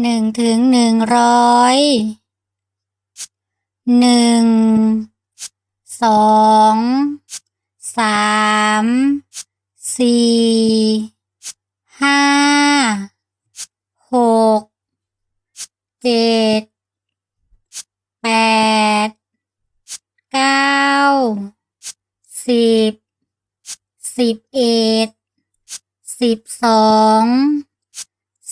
หนึ่งถึงหนึ่งร้อยหนึ่งสองสามสี่ห้าหกเจ็ดแปดเก้าสิบสิบเอ็ดสิบสอง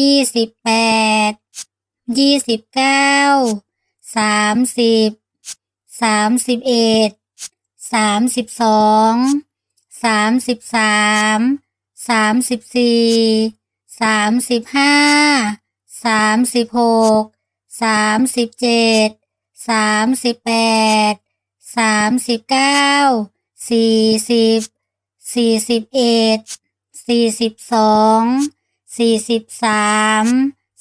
ยี่สิบแปดยี่สิบเก้าสามสิบสามสิบเอ็ดสามสิบสองสามสิบสามสามสิบสี่สามสิบห้าสามสิบหกสามสิบเจ็ดสามสิบแปดสามสิบเก้าสี่สิบสี่สิบเอ็ดสี่สิบสอง สี่สิบสาม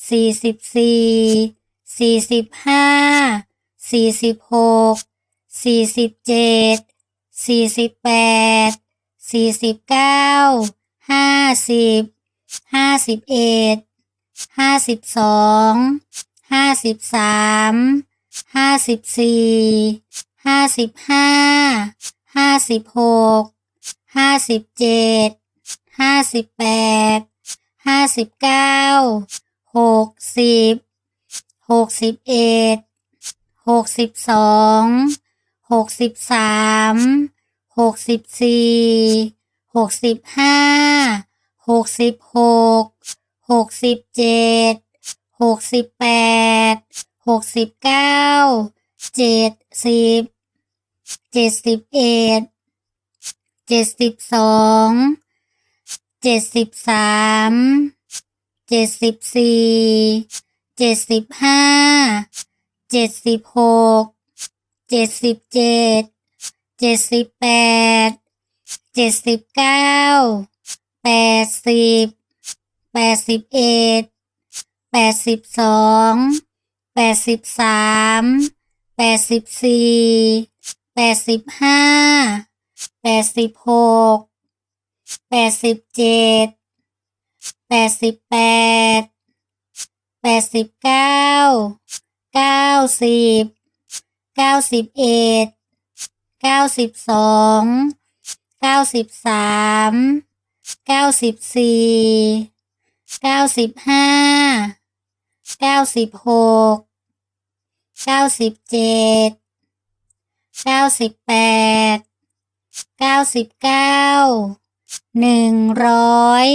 สี่สิบสี่สี่สิบห้าสี่สิบหกสี่สิบเจ็ดสี่สิบแปดสี่สิบเก้าห้าสิบห้าสิบเอ็ดห้าสิบสองห้าสิบสามห้าสิบสี่ห้าสิบห้าห้าสิบหกห้าสิบเจ็ดห้าสิบแปด ห้าสิบเก้าหกสิบหกสิบเอ็ดหกสิบสองหกสิบสามหกสิบสี่หกสิบห้าหกสิบหกหกสิบเจ็ดหกสิบแปดหกสิบเก้าเจ็ดสิบเจ็ดสิบเอ็ดเจ็ดสิบสอง เจ็ดสิบสามเจ็ดสิบสี่เจ็ดสิบห้าเจ็ดสิบหกเจ็ดสิบเจ็ดเจ็ดสิบแปดเจ็ดสิบเก้าแปดสิบแปดสิบเอ็ดแปดสิบสองแปดสิบสามแปดสิบสี่แปดสิบห้าแปดสิบหก แปดสิบเจ็ดแปดสิบแปดแปดสิบเก้าเก้าสิบเก้าสิบเอ็ดเก้าสิบสองเก้าสิบสามเก้าสิบสี่เก้าสิบห้าเก้าสิบหกเก้าสิบเจ็ดเก้าสิบแปดเก้าสิบเก้า หนึ่งร้อย